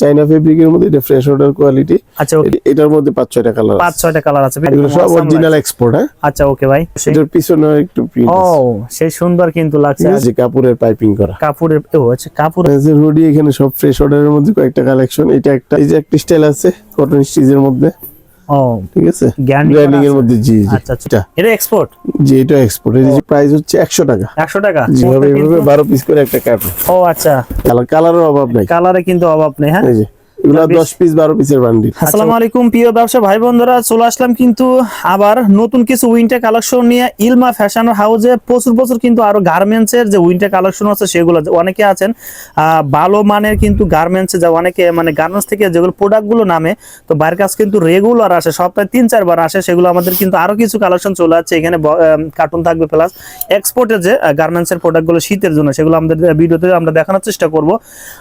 চাইনা ফেব্রিকের মধ্যে এটা ফ্রেশ অর্ডার কোয়ালিটি আচ্ছা এটার মধ্যে পাঁচ ছয়টা কালার পাঁচ ছয়টা কালার আছে। এগুলো সব অরিজিনাল এক্সপোর্ট হ্যাঁ? আচ্ছা ওকে ভাই এটার পিছনে একটু প্রিন্ট ও সেই সুন্দর কিন্তু লাগছে। যে কাপড়ের পাইপিং করা। কাপড়ের ও আচ্ছা কাপড় হুডি এখানে সব ফ্রেশ অর্ডারের মধ্যে কয়েকটা কালেকশন এটা একটা এই যে একটা স্টাইল আছে কটন স্টিচের মধ্যে। ও ঠিক আছে? এর মধ্যে জি আচ্ছা আচ্ছা। এটা। এক্সপোর্ট জি এটা এক্সপোর্ট এর প্রাইস হচ্ছে একশো টাকা। একশো টাকা? এভাবে পিস করে একটা ও আচ্ছা। কালার কালারের অভাব নাই। কালারে কিন্তু অভাব নেই হ্যাঁ? এগুলো বেশ- পিস বারো পিসের বান্ডিল আসসালামু আলাইকুম প্রিয় ব্যবসা ভাই বন্ধুরা চলে আসলাম কিন্তু আবার নতুন কিছু উইন্টার কালেকশন নিয়ে ইলমা ফ্যাশন হাউসে প্রচুর প্রচুর কিন্তু আরও গার্মেন্টস এর যে উইন্টার কালেকশন আছে সেগুলো অনেকে আছেন ভালো মানের কিন্তু গার্মেন্টস যা অনেকে মানে গার্মেন্টস থেকে যেগুলো প্রোডাক্টগুলো নামে তো বাইরের কাছে কিন্তু রেগুলার আসে সপ্তাহে তিন চারবার আসে। সেগুলো আমাদের কিন্তু আরও কিছু কালেকশন চলে যাচ্ছে এখানে কার্টুন থাকবে প্লাস এক্সপোর্টের যে গার্মেন্টস এর প্রোডাক্টগুলো শীতের জন্য সেগুলো আমাদের ভিডিওতে আমরা দেখানোর চেষ্টা করব।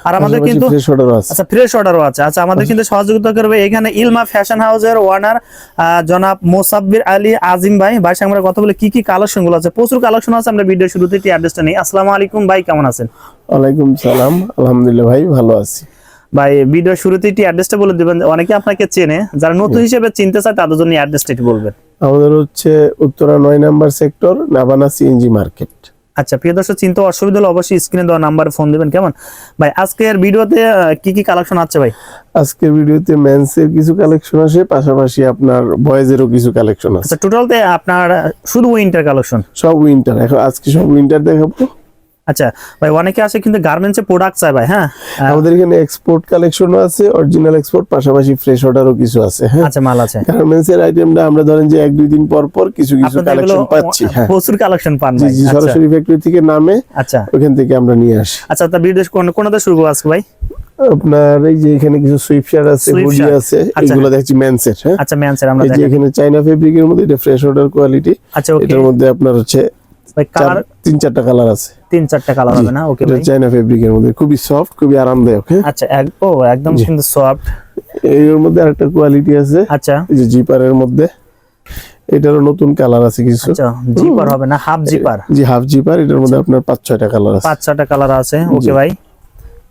আর আমাদের কিন্তু আচ্ছা ফ্রেশ অর্ডারও আছে। আচ্ছা আমাদের কিন্তু সহযোগিতা করবে এখানে ইলমা ফ্যাশন হাউসের ওয়ানার জনাব মোসাব্বির আলী আজিম ভাই। ভাই সঙ্গে আমরা কথা বলে কি কি কালেকশনগুলো আছে? প্রচুর কালেকশন আছে আমরা ভিডিও শুরুতে একটি অ্যাড্রেসটা নেই। আসসালামু আলাইকুম ভাই কেমন আছেন? ওয়ালাইকুম সালাম। আলহামদুলিল্লাহ ভাই ভালো আছি। ভাই ভিডিও শুরুতে একটি অ্যাড্রেসটা বলে দিবেন। অনেকে আপনাকে চেনে যারা নতুন হিসেবে চিনতে চায় তাদের জন্য অ্যাড্রেসটা একটু বলবেন। আমাদের হচ্ছে উত্তরা নয় number sector Nabana CNG market আচ্ছা প্রিয় দর্শক চিন্তা অসুবিধা হলে অবশ্যই স্ক্রিনে দেওয়া নাম্বারে ফোন দেবেন কেমন? ভাই আজকের ভিডিওতে কি কি কালেকশন আছে ভাই? আজকের ভিডিওতে মেন্সের কিছু কালেকশন আছে পাশাপাশি আপনার বয়েজেরও কিছু কালেকশন আছে। আচ্ছা টোটালতে আপনার শুধু উইন্টার কালেকশন সব উইন্টার এখন আজকে সব উইন্টার দেখাবো। আচ্ছা ভাই অনেকে আসে কিন্তু গার্মেন্টস এর প্রোডাক্ট চায় ভাই হ্যাঁ? আমাদের এখানে এক্সপোর্ট কালেকশনও আছে অরিজিনাল এক্সপোর্ট পাশাপাশি ফ্রেশ অর্ডারও কিছু আছে হ্যাঁ? আচ্ছা মাল আছে। গার্মেন্টস এর আইটেমটা আমরা ধরেন যে এক দুই দিন পর পর কিছু কিছু কালেকশন পাচ্ছি হ্যাঁ। প্রচুর কালেকশন পান ভাই জি আচ্ছা। সরাসরি ফ্যাক্টরি থেকে নামে আচ্ছা। ওখান থেকে আমরা নিয়ে আসি। আচ্ছা তা ভিডিও কোন কোনটা শুরু আজকে ভাই? আপনার এই যে এখানে কিছু সুইপ শার্ট আছে হুডি আছে আচ্ছা। এগুলো দেখছি মেন্সের হ্যাঁ? আচ্ছা ম্যান স্যার আমরা যে এখানে চাইনা ফেব্রিকের মধ্যে এটা ফ্রেশ অর্ডার কোয়ালিটি আচ্ছা এটার মধ্যে আপনার হচ্ছে ভাই কালার তিন চারটা কালার আছে। তিন চারটা কালার হবে না? ওকে ভাই। চাইনা ফেব্রিকের মধ্যে। খুবই সফট খুবই আরামদায়ক হ্যাঁ? আচ্ছা ও একদম কিন্তু সফট এর মধ্যে আরেকটা কোয়ালিটি আছে। আচ্ছা। এই যে জিপারের মধ্যে। এটারও নতুন কালার আছে কিছু। আচ্ছা জিপার হবে না হাফ জিপার জি হাফ জিপার এটার মধ্যে আপনার পাঁচ ছয়টা কালার আছে। পাঁচ ছটা কালার আছে ওকে ভাই।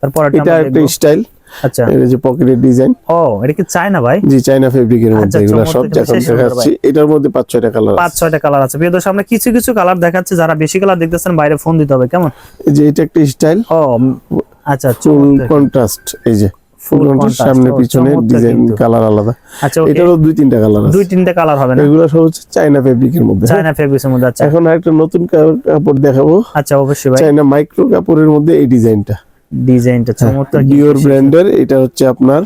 তারপর এটা একটা স্টাইল আচ্ছা। এটা যে পকেটের ডিজাইন। ও এটা কি চায় না ভাই? জি চাইনা ফেব্রিকের মধ্যে আচ্ছা, এগুলো সব সুন্দর দেখাচ্ছি এটার মধ্যে পাঁচ ছয়টা কালার পাঁচ ছয়টা কালার আছে। প্রিয় দর্শক আমরা কিছু কিছু কালার দেখাচ্ছি যারা বেশি কালার দেখতেছেন বাইরে ফোন দিতে হবে কেমন? এই যে এটা একটা স্টাইল ও আচ্ছা ফুল কন্ট্রাস্ট এই যে। ফুল সামনে পিছনে ডিজাইন কালার আলাদা। আচ্ছা এটারও দুই তিনটা কালার আছে। দুই তিনটা কালার হবে না? এগুলো সব হচ্ছে চাইনা ফেব্রিকের মধ্যে। চায়না ফেব্রিক্সের মধ্যে আচ্ছা। এখন আরেকটা নতুন কাপড় দেখাবো। আচ্ছা অবশ্যই ভাই। চাইনা মাইক্রো কাপড়ের মধ্যে এই ডিজাইনটা ডিজাইনটা চমৎকার ডিওর ব্র্যান্ডের এটা হচ্ছে আপনার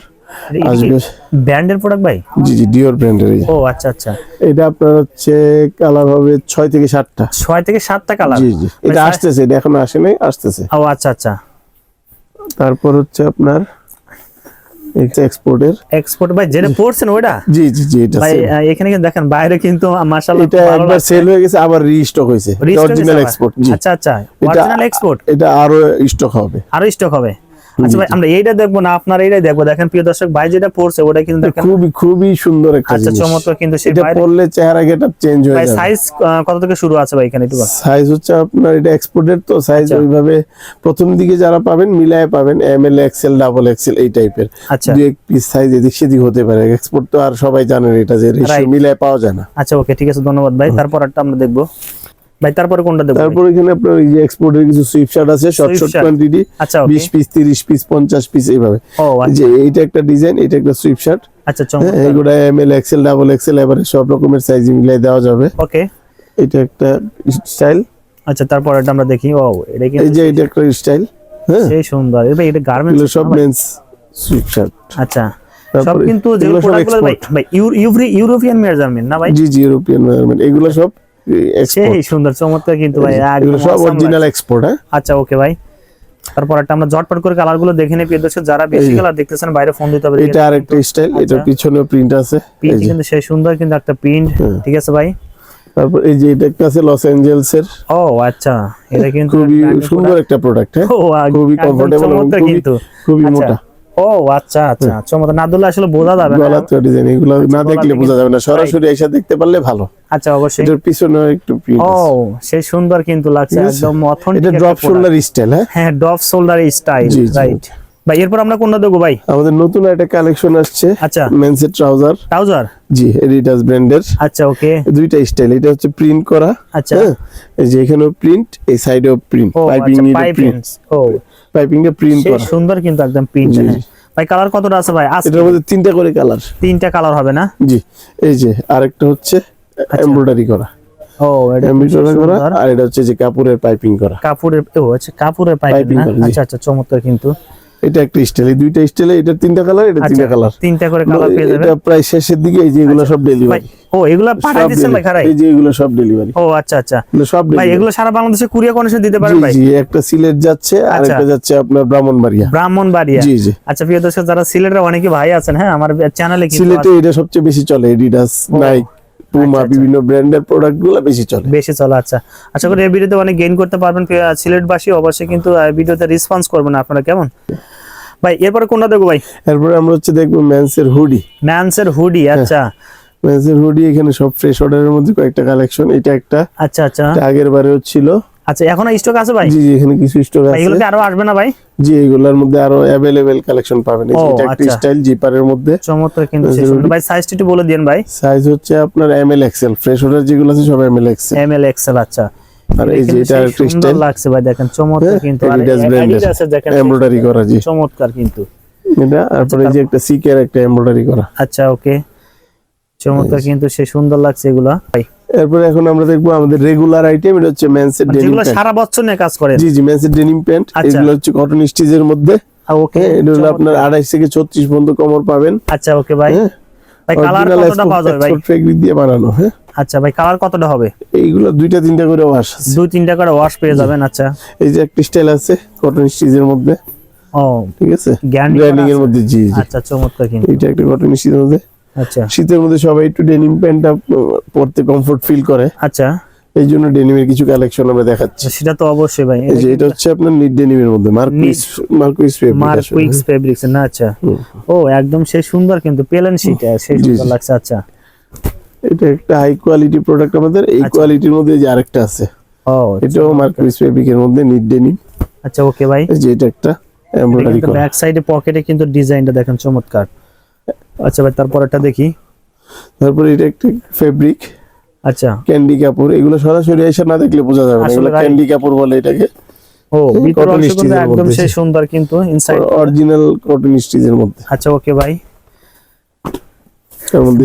আসবে ব্র্যান্ডের প্রোডাক্ট ভাই? জি জি ডিওর ব্র্যান্ডের ও আচ্ছা আচ্ছা। এটা আপনার হচ্ছে কালার হবে 6 থেকে সাতটা। ছয় থেকে 7টা কালার জি জি। এটা আসতেছে এটা এখনও আসেনি নাই আসতেছে। ও আচ্ছা আচ্ছা। তারপর হচ্ছে আপনার এক্সপোর্টের এক্সপোর্ট ভাই যেটা পড়ছেন ওটা জি জি জি এটা ভাই। এখানে কিন্তু দেখেন বাইরে কিন্তু মাশাআল্লাহ এটা একবার সেল হয়ে গেছে আবার রিস্টক হয়েছে। অরিজিনাল এক্সপোর্ট আচ্ছা আচ্ছা। অরিজিনাল এক্সপোর্ট এটা আরও স্টক হবে। আরও স্টক হবে? আচ্ছা ভাই আমরা এইটা দেখব না আপনার এইটাই দেখব। দেখেন প্রিয় দর্শক ভাই যেটা পড়ছে ওটা কিন্তু খুবই খুবই সুন্দর একটা আচ্ছা চমৎকার কিন্তু বাইরে পরলে চেহারা গেটআপ চেঞ্জ হয়ে যাবে। সাইজ কত থেকে শুরু আছে ভাই এখানে একটু সাইজ হচ্ছে আপনার এটা এক্সপোর্টের তো সাইজ আচ্ছা। ওইভাবে প্রথম দিকে যারা পাবেন মিলায় পাবেন M L XL double XL এই টাইপের আচ্ছা। দুই এক পিস সাইজ এদিক সেদিক হতে পারে। এক্সপোর্ট তো আর সবাই জানেন এটা যে রেশিও. মিলায় পাওয়া যায় না। আচ্ছা ওকে ঠিক আছে ধন্যবাদ ভাই। তারপর একটা আমরা দেখব। ভাই তারপরে কোনটা ভাই? তারপর এখানে আপনার এই যে এক্সপোর্টের কিছু সুইপ শার্ট আছে শর্ট শর্ট কোয়ান্টিটি আচ্ছা ওকে বিশ পিস তিরিশ পিস পঞ্চাশ পিস এইভাবে। যে এইটা একটা ডিজাইন এটা একটা সুইপ শার্ট আচ্ছা হ্যাঁ চমৎকার। এগুলো M L XL double XL এবারে সব রকমের সাইজ মিলিয়ে দেওয়া যাবে। ওকে এটা একটা স্টাইল আচ্ছা তারপর এটা আমরা দেখি। ও এটা এই কিন্তু যে এটা একটা স্টাইল হ্যাঁ। সেই সুন্দর। ভাই এটা গার্মেন্টস সব মেন্স সুইপ শার্ট আচ্ছা। সব কিন্তু যেগুলো ভাই ইউরোপিয়ান মেজারমেন্ট না ভাই? জি জি ইউরোপিয়ান মেজারমেন্ট এগুলো সব সুন্দর চমৎকার কিন্তু ভাই সব অরিজিনাল এক্সপোর্ট হ্যাঁ? আচ্ছা ওকে ভাই। তারপর একটা আমরা জটপট করে কালারগুলো দেখে নেই দর্শক যারা বেশি কালার দেখতেছেন বাইরে ফোন দিতে হবে এটা আরেকটা স্টাইল এটার পিছনে প্রিন্ট আছে। এই প্রিন্ট কিন্তু সেই সুন্দর কিন্তু একটা প্রিন্ট হ্যাঁ। ঠিক আছে ভাই? তারপর এই যে এটা আছে লস অ্যাঞ্জেলস এর। ও আচ্ছা এটা কিন্তু খুবই সুন্দর একটা প্রোডাক্ট হ্যাঁ? খুবই কমফোর্টেবল এবং খুবই কিন্তু। খুবই আচ্ছা। মোটা। ও আচ্ছা আচ্ছা চমৎকার না দিলে আসলে বোঝা যাবে না। গলা ডিজাইন এগুলো না দেখলে বোঝা যাবে না। সরাসরি এসে দেখতে পারলে ভালো। আচ্ছা অবশ্যই। এটার পিছনে একটু ও সেই সুন্দর কিন্তু লাগছে। একদম এটা অথেন্টিক ড্রপ শোল্ডার স্টাইল হ্যাঁ? হ্যাঁ ড্রপ শোল্ডার স্টাইল। রাইট ভাই এরপর আমরা কোনটা দেবো ভাই? আমাদের নতুন একটা কালেকশন আসছে আচ্ছা। মেন্সের ট্রাউজার ট্রাউজার জি এডিডাস ব্র্যান্ডের আচ্ছা ওকে। দুইটা স্টাইল এটা হচ্ছে প্রিন্ট করা আচ্ছা। হ্যাঁ? এই যে এখানেও প্রিন্ট এই সাইডেও প্রিন্ট পাইপিং আচ্ছা প্রিন্ট ও। পাইপিংটা প্রিন্ট করা। সুন্দর কিন্তু একদম প্রিন্ট জি। ভাই কালার কতটা আছে ভাই? এটার মধ্যে তিনটা করে কালার তিনটা কালার হবে না? জি এই যে আরেকটা হচ্ছে আচ্ছা। এমব্রয়ডারি করা। ও এটা এমব্রয়ডারি করা আর এটা হচ্ছে যে কাপড়ের পাইপিং করা। কাপড়ের ও আচ্ছা কাপড়ের পাইপিং আচ্ছা আচ্ছা চমৎকার কিন্তু। এটা একটা স্টাইল এই দুইটা স্টাইলে এটা তিনটা কালার এটা আচ্ছা তিনটা কালার তিনটা করে কালার পেয়ে যাবেন। এটা প্রায় শেষের দিকে এই যে এগুলো সব ভাই ডেলিভারি ও এগুলা দিচ্ছেন ভাই খারাই? এই যে এগুলো সব ডেলিভারি ও আচ্ছা আচ্ছা। সব ভাই এগুলো সারা বাংলাদেশে কুরিয়ার কন্ডিশন দিতে পারেন ভাই? জি একটা সিলেট যাচ্ছে আর আচ্ছা। একটা যাচ্ছে আপনার ব্রাহ্মণবাড়িয়া। ব্রাহ্মণবাড়িয়া। জি জি। আচ্ছা প্রিয় দর্শক যারা সিলেটের অনেকে ভাই আছেন হ্যাঁ আমার চ্যানেলে কিন্তু সিলেটে এটা সবচেয়ে বেশি চলে এডিডাস নাইক পুমা আচ্ছা। বিভিন্ন ব্র্যান্ডের প্রোডাক্টগুলো বেশি চলে। বেশি চলে আচ্ছা। আশা করি এই ভিডিওতে অনেক গেইন করতে পারবেন সিলেটবাসী অবশ্যই কিন্তু ভিডিওতে রেসপন্স করবেন আপনারা কেমন? ভাই এরপরে কোনটা দেখব ভাই? এরপরে আমরা হচ্ছে দেখব ম্যান্সের হুডি ম্যানসের হুডি আচ্ছা। ম্যান্সের হুডি এখানে সব ফ্রেশ অর্ডারের মধ্যে কয়েকটা কালেকশন এটা একটা। আচ্ছা আচ্ছা। এটা আগের বারেও ছিল। আচ্ছা এখনও স্টক আছে ভাই? জি জি এখানে কিছু স্টক আছে এগুলো কি আরও আসবে না ভাই? জি এগুলোর মধ্যে আরও অ্যাভেলেবেল কালেকশন পাবেন। এই এটা একটা আচ্ছা। স্টাইল জিপারের মধ্যে। চমৎকার কিন্তু। ভাই সাইজটা একটু বলে দিন ভাই। সাইজ হচ্ছে আপনার M L XL fresh order যেগুলো আছে সব M L XL M L XL আচ্ছা। আর এই যে এটা স্টাইল লাগছে ভাই দেখেন চমৎকার হ্যাঁ, কিন্তু। আর দেখেন এমব্রয়ডারি করা জি। চমৎকার কিন্তু। এটা তারপরে এই যে একটা সিকের একটা এমব্রয়ডারি করা। আচ্ছা ওকে। চমৎকার কিন্তু সে সুন্দর লাগছে এগুলা। ভাই। এরপরে এখন আমরা দেখব আমাদের রেগুলার আইটেম এটা হচ্ছে মেন্সের ডেনিম যেগুলো সারা বছর নিয়ে কাজ করে জি জি মেন্সের ডেনিম প্যান্ট। এগুলো হচ্ছে কটন স্টিচের মধ্যে। ওকে। হ্যাঁ এটা হলো আপনার আড়াইশ থেকে ছত্রিশ পর্যন্ত কমর পাবেন। আচ্ছা ওকে ভাই। হ্যাঁ ভাই কালার কতটা পাওয়া যাবে ভাই? দিয়ে বানানো হ্যাঁ? আচ্ছা ভাই কালার কতটা হবে? এইগুলো দুইটা তিনটা করে ওয়াশ আছে। দুই তিনটা করে ওয়াশ পেয়ে যাবেন আচ্ছা। এই যে একটা স্টাইল আছে কটন স্টিচের মধ্যে। ও ঠিক আছে? গ্যারান্টি এর মধ্যে জি জি। আচ্ছা চমৎকার কিন্তু। এটা একটা কটন স্টিচের মধ্যে। আচ্ছা। শীতের মধ্যে সবাই একটু ডেনিম প্যান্টটা পরতে কমফোর্ট ফিল করে। আচ্ছা। এই জন্য ডেনিমের কিছু কালেকশন আমরা দেখাচ্ছি। সেটা তো অবশ্যই ভাই। এই যে এটা হচ্ছে আপনার নিট ডেনিমের মধ্যে মার্কুইস মার্কুইস মার্কুইক্স ফেব্রিক্স না আচ্ছা। ও একদম সেই সুন্দর কিন্তু পেলেন সেটা সেই সুন্দর লাগছে আচ্ছা। এটা একটা হাই কোয়ালিটি প্রোডাক্ট আমাদের এই আচ্ছা। কোয়ালিটির মধ্যে যে আরেকটা আছে। ও এটাও মার্কুইস ফেব্রিকের মধ্যে নিট ডেনিম আচ্ছা ওকে ভাই। এই যে এটা একটা এমব্রয়ডারি করা। ব্যাক সাইডে পকেটে কিন্তু ডিজাইনটা দেখেন চমৎকার। আচ্ছা ভাই তারপরটা দেখি। তারপরে এটা একটা ফেব্রিক আচ্ছা। ক্যান্ডি কাপড় এগুলো সরাসরি এসে না দেখলে বোঝা যাবে না। এগুলো ক্যান্ডি কাপড় বলে এটাকে। ও ভিতর cotton অংশ কিন্তু stitch এর একদম সেই সুন্দর কিন্তু ইনসাইড অরিজিনাল কটন স্টিচের মধ্যে। আচ্ছা ওকে ভাই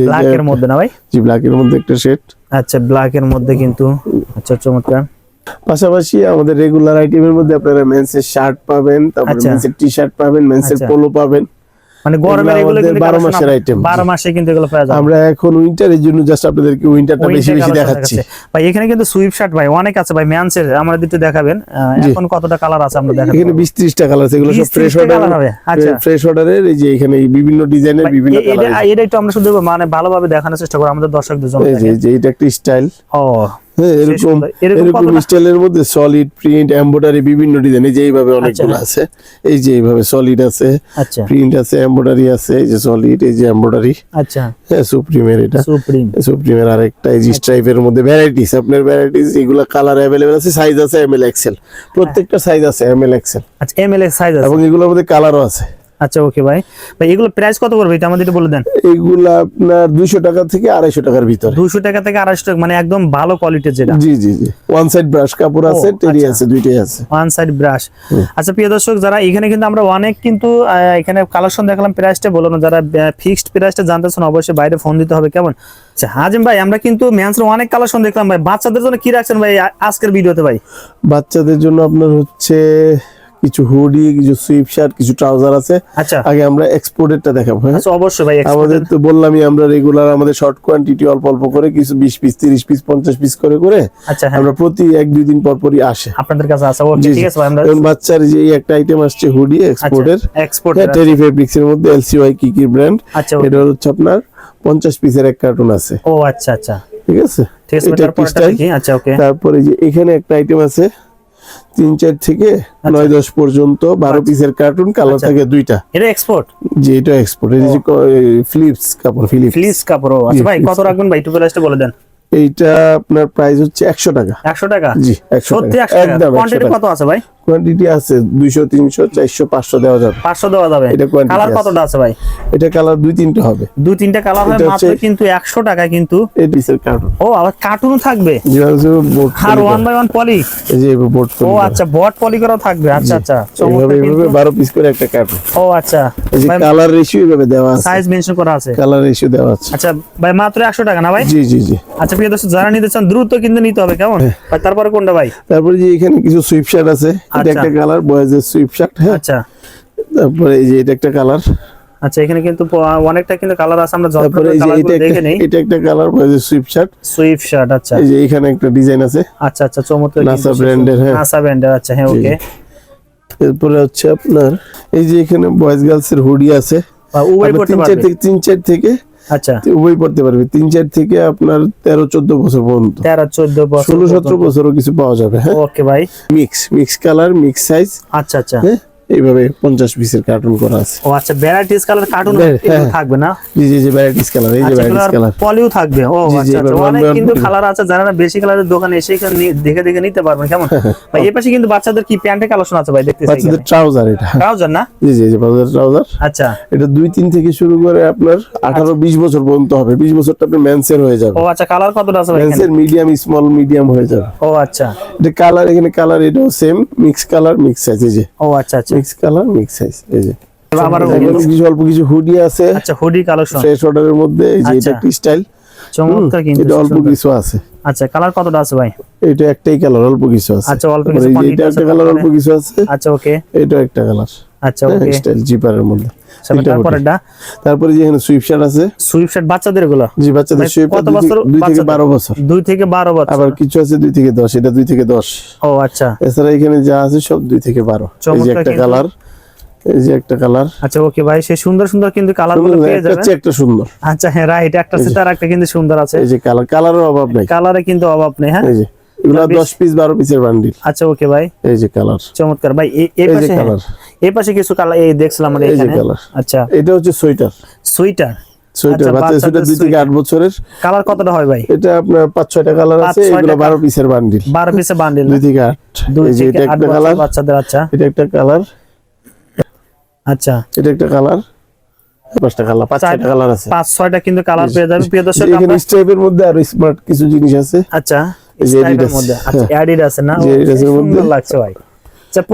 ব্ল্যাক এর মধ্যে না ভাই? জি ব্ল্যাক এর মধ্যে একটা শেড আচ্ছা ব্ল্যাক এর মধ্যে কিন্তু আচ্ছা চমৎকার। পাশাপাশি আমাদের রেগুলার আইটেমের মধ্যে আপনারা মেন্সের শার্ট পাবেন তারপরে আচ্ছা। মেন্সের টি শার্ট পাবেন মেন্সের আচ্ছা। পোলো পাবেন। মানে গরমের এগুলো কিন্তু 12 মাসের item, বারো মাসে কিন্তু এগুলো পাওয়া আমরা এখন উইন্টারের জন্য জাস্ট আপনাদেরকে উইন্টারটা বেশি বেশি দেখাচ্ছি। ভাই এখানে কিন্তু সুইপ শার্ট ভাই অনেক আছে ভাই ম্যানসের আমরা দুটো দেখাবেন। এখন কতটা কালার আছে আমরা দেখাবো এখানে বিশ ত্রিশটা কালার আছে এগুলো সব ফ্রেশ 30 অর্ডার হবে, আচ্ছা। ফ্রেশ অর্ডারের এই যে এখানে বিভিন্ন ডিজাইনের বিভিন্ন এটা কালার এটা একটু আমরা শুধু মানে ভালোভাবে দেখানোর চেষ্টা করব আমাদের দর্শকদের জন্য এই যে এটা একটা স্টাইল ও। হ্যাঁ এরকম এরকম স্টাইলের মধ্যে সলিড প্রিন্ট এমব্রয়ডারি বিভিন্ন ডিজাইন এই যে এইভাবে অনেকগুলো আচ্ছা। আছে। এই যে এইভাবে সলিড আছে আচ্ছা। প্রিন্ট আছে এমব্রয়ডারি আছে এই যে সলিড এই যে এমব্রয়ডারি আচ্ছা। হ্যাঁ সুপ্রিমের এটা। সুপ্রিম সুপ্রিমের আরেকটা এই যে স্ট্রাইপের মধ্যে ভ্যারাইটিস আপনার ভ্যারাইটিস এগুলো কালার অ্যাভেলেবেল আছে সাইজ আছে এম এল এক্সেল প্রত্যেকটা সাইজ আছে এম এল এক্সেল আচ্ছা এম এল সাইজ আছে। এবং এগুলোর মধ্যে কালারও আছে। আচ্ছা ওকে ভাই ভাই এগুলো প্রাইস কত পড়বে? এটা আমাদের বলে দেন। এইগুলো আপনার দুইশো টাকা থেকে আড়াইশো টাকার ভিতরে। দুশো টাকা থেকে আড়াইশো টাকা মানে একদম ভালো কোয়ালিটির যেটা। জি জি জি। ওয়ান সাইড ব্রাশ কাপড় আছে টেরি আচ্ছা। আছে দুইটাই আছে। ওয়ান সাইড ব্রাশ আচ্ছা প্রিয় দর্শক যারা এখানে কিন্তু আমরা অনেক কিন্তু এখানে কালেকশন দেখালাম প্রাইসটা বলো না যারা ফিক্সড প্রাইসটা জানতে চান অবশ্যই বাইরে ফোন দিতে হবে কেমন? আচ্ছা হাজিম ভাই আমরা কিন্তু ম্যান্সের অনেক কালেকশন দেখলাম ভাই। বাচ্চাদের জন্য কি রাখছেন ভাই আজকের ভিডিওতে ভাই? বাচ্চাদের জন্য আপনার হচ্ছে কিছু হুডি কিছু সুইপ শার্ট কিছু ট্রাউজার আছে। আচ্ছা। আগে আমরা এক্সপোর্টেরটা দেখাবো হ্যাঁ? আচ্ছা অবশ্যই ভাই আমাদের তো বললামই আমরা রেগুলার আমাদের শর্ট কোয়ান্টিটি অল্প অল্প করে কিছু বিশ পিস তিরিশ পিস পঞ্চাশ পিস করে করে আচ্ছা হ্যাঁ। আমরা প্রতি এক দুই দিন পর পরই আসে। আপনাদের কাছে আছে ওকে। ঠিক আছে ভাই আমরা বাচ্চার যে এই একটা আইটেম আসছে হুডি এক্সপোর্টের এক্সপোর্ট টেরি ফেব্রিক্স এর মধ্যে এলসিওয়াই কি কি ব্র্যান্ড আচ্ছা এটা হচ্ছে আপনার পঞ্চাশ পিসের এক কার্টুন আছে। ও আচ্ছা আচ্ছা। ঠিক আছে? ঠিক আছে আচ্ছা ওকে তারপরে যে এখানে একটা আইটেম আছে তিন চার থেকে নয় দশ পর্যন্ত বারো পিসের কার্টুন আচ্ছা। থাকে দুইটা। এটা এক্সপোর্ট যে এটা এক্সপোর্ট এই যে ফিলিপস কাপড় ফিলিপস ফিলিপস কাপড় আচ্ছা ভাই কত রাখবেন ভাই? একটু প্রাইসটা বলে দেন। এইটা আপনার প্রাইস হচ্ছে একশো টাকা। একশো টাকা? জি একশো টাকা। একদম কত আছে ভাই? কোয়ান্টিটি আছে দুইশো তিনশো চারশো পাঁচশো দেওয়া যাবে। পাঁচশো দেওয়া যাবে। এটা কালার কতটা আছে ভাই? এটা কালার দুই তিনটে হবে। দুই তিনটা কালার এটা মাত্র কিন্তু একশো টাকা কিন্তু এই পিসের কার্টুন ও আবার কার্টুনও থাকবে। বোর্ড আর ওয়ান বাই ওয়ান পলি এই যে বোর্ড ও আচ্ছা বট পলি করাও থাকবে। আচ্ছা আচ্ছা। এইভাবে এইভাবে কিন্তু। বারো পিস করে একটা কার্টুন ও আচ্ছা। এই যে কালার রেশিও এইভাবে দেওয়া আছে। সাইজ মেনশন করা আছে। কালার রেশিও দেওয়া আছে। আচ্ছা ভাই মাত্র একশো টাকা না ভাই? জি জি জি। আচ্ছা প্রিয় দর্শক যারা নিতে চান দ্রুত কিন্তু নিতে হবে কেমন? হ্যাঁ। ভাই তারপরে কোনটা ভাই? তারপরে যে এখানে কিছু সুইপ শার্ট আছে এটা আচ্ছা। একটা কালার বয়েজের সুইপ শার্ট হ্যাঁ। আচ্ছা। তারপরে এই যে এটা একটা কালার আচ্ছা এখানে কিন্তু অনেকটা কিন্তু কালার আছে আমরা যত তারপরে এই যে এটা দেখে একটা নেই। এটা একটা কালার বয়েজের সুইপ শার্ট সুইফট শার্ট আচ্ছা। এই যে এখানে একটা ডিজাইন আছে। আচ্ছা আচ্ছা চমৎকার brand এর, হ্যাঁ। নাসা ব্র্যান্ডের আচ্ছা হ্যাঁ ওকে এরপরে হচ্ছে আপনার এই যে এখানে বয়েজ গার্লস এর হুডি আছে। উভয় তিন চার পারবে। থেকে তিন চার থেকে আচ্ছা। উভয় পড়তে পারবে। তিন চার থেকে আপনার তেরো চোদ্দ বছর পর্যন্ত। তেরো চোদ্দ বছর ষোলো সতেরো বছরও কিছু পাওয়া যাবে হ্যাঁ? ওকে ভাই mix mix colour mix size আচ্ছা আচ্ছা। হ্যাঁ? এইভাবে পঞ্চাশ পিসের কার্টুন করা আছে। ও আচ্ছা ভ্যারাইটিস কালার কার্টুন হ্যাঁ, হ্যাঁ। থাকবে না? জি জি জি ভ্যারাইটিস কালার এই যে আচ্ছা ভ্যারাইটিস কালার পলিও থাকবে। ও জি, জি, আচ্ছা আচ্ছা অনেক কিন্তু কালার আছে যারা না বেশি কালারের দোকানে এসে এখানে দেখে দেখে নিতে পারবেন কেমন? ভাই এই পাশে কিন্তু বাচ্চাদের কি প্যান্টের কালেকশন আছে ভাই দেখতেছি বাচ্চাদের ট্রাউজার এটা। ট্রাউজার না? জি জি জি বাচ্চাদের ট্রাউজার আচ্ছা। এটা দুই তিন থেকে শুরু করে আপনার আঠারো বিশ বছর পর্যন্ত হবে। বিশ বছরটা আপনার ম্যান্সের হয়ে যাবে। ও আচ্ছা কালার কতটা আছে ভাই এখানে? ম্যান্সের মিডিয়াম স্মল মিডিয়াম হয়ে যাবে। ও আচ্ছা। এটা কালার এখানে কালার এটাও same mix colour mix size এই যে। ও আচ্ছা আচ্ছা। মিক্স কালার মিক্স সাইজ এই যে। আবার কিছু অল্প কিছু হুডি আছে। আচ্ছা হুডি কালেকশন ফ্রেশ অর্ডারের মধ্যে এই যে এটা আচ্ছা। একটা স্টাইল চমৎকার কিন্তু এটা অল্প কিছু আছে। আচ্ছা কালার কতটা আছে ভাই? এটা একটাই কালার অল্প কিছু আছে। আচ্ছা, অল্প কিছু এটা একটা কালার অল্প কিছু আছে। আচ্ছা ওকে এটা একটা কালার আচ্ছা ওকে স্টাইল জিপারের মধ্যে। তিনটা তারপরে hoodie। তারপরে যে এখানে সুইপ শার্ট আছে সুইফট শার্ট বাচ্চাদেরগুলো জি বাচ্চাদের সুইপ কত বছর দুই থেকে বছর। বছর। আবার কিছু আছে থেকে দশ এটা দুই থেকে দশ। ও আচ্ছা। এছাড়া এখানে যা আছে সব থেকে এই যে একটা। কালার এই যে একটা কালার আচ্ছা ওকে ভাই সে সুন্দর সুন্দর কিন্তু কালারগুলো পেয়ে একটা যাবেন। হচ্ছে একটা সুন্দর। আচ্ছা হ্যাঁ রাইট একটা একটা কিন্তু সুন্দর আছে। এই যে কালার কালারের অভাব নাই। কালারে কিন্তু অভাব নেই হ্যাঁ? এই যে এগুলা পিস বারো পিসের বান্ডিল আচ্ছা ওকে ভাই। এই যে কালার চমৎকার। ভাই এই যে পাশে হ্যাঁ, কালার এই পাশে কিছু কালার এই দেখছিলাম আমরা এখানে। আচ্ছা। এটা হচ্ছে সোয়েটার আচ্ছা, সোয়েটার দুই থেকে আট বছরের। কালার কতটা হয় ভাই? এটা আপনার পাঁচ ছয়টা কালার আছে এগুলো বারো পিসের বান্ডিল বারো পিসে বান্ডিল দুই থেকে আট। দুই থেকে আট কালার বাচ্চাদের আচ্ছা। এটা একটা কালার আচ্ছা। এটা একটা কালার পাঁচটা কালার পাঁচ ছয়টা কালার আছে। পাঁচ ছয়টা কিন্তু কালার পেয়ে যাবেন। প্রিয় দর্শক এখানে আমরা- মধ্যে আর স্মার্ট কিছু জিনিস আছে। আচ্ছা এই যে মধ্যে। আচ্ছা না? সুন্দর লাগছে ভাই।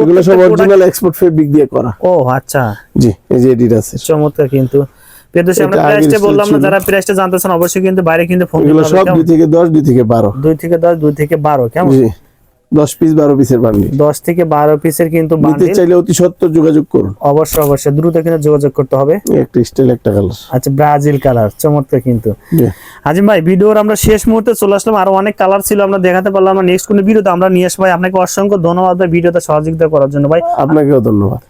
এগুলো সব অরিজিনাল এক্সপোর্ট ফেব্রিক দিয়ে করা। ও আচ্ছা। জি এই যে এডিডাসের চমৎকার কিন্তু। আমরা প্রাইসটা বললাম না। যারা প্রাইসটা জানতে চান অবশ্যই কিন্তু বাইরে কিন্তু ফোন এগুলো সব হবে দুই থেকে দশ দুই থেকে বারো। দুই থেকে দশ দুই থেকে বারো কেমন? জি। দশ পিস বারো পিসের বান্ডিল দশ থেকে বারো পিসের কিন্তু নিতে চাইলে অতি সত্তর যোগাযোগ করুন। অবশ্যই অবশ্যই। দ্রুত কিন্তু যোগাযোগ করতে হবে। একটা স্টাইল একটা কালার আচ্ছা ব্রাজিল কালার চমৎকার কিন্তু। আজিম ভাই ভিডিওর আমরা শেষ মুহূর্তে চলে আসলাম। আরও অনেক কালার ছিল আমরা দেখাতে পারলাম না। নেক্সট কোনো ভিডিওতে আমরা নিয়ে আসব ভাই। আপনাকে অসংখ্য ধন্যবাদ ভাই ভিডিওতে সহযোগিতা করার জন্য ভাই। আপনাকেও ধন্যবাদ।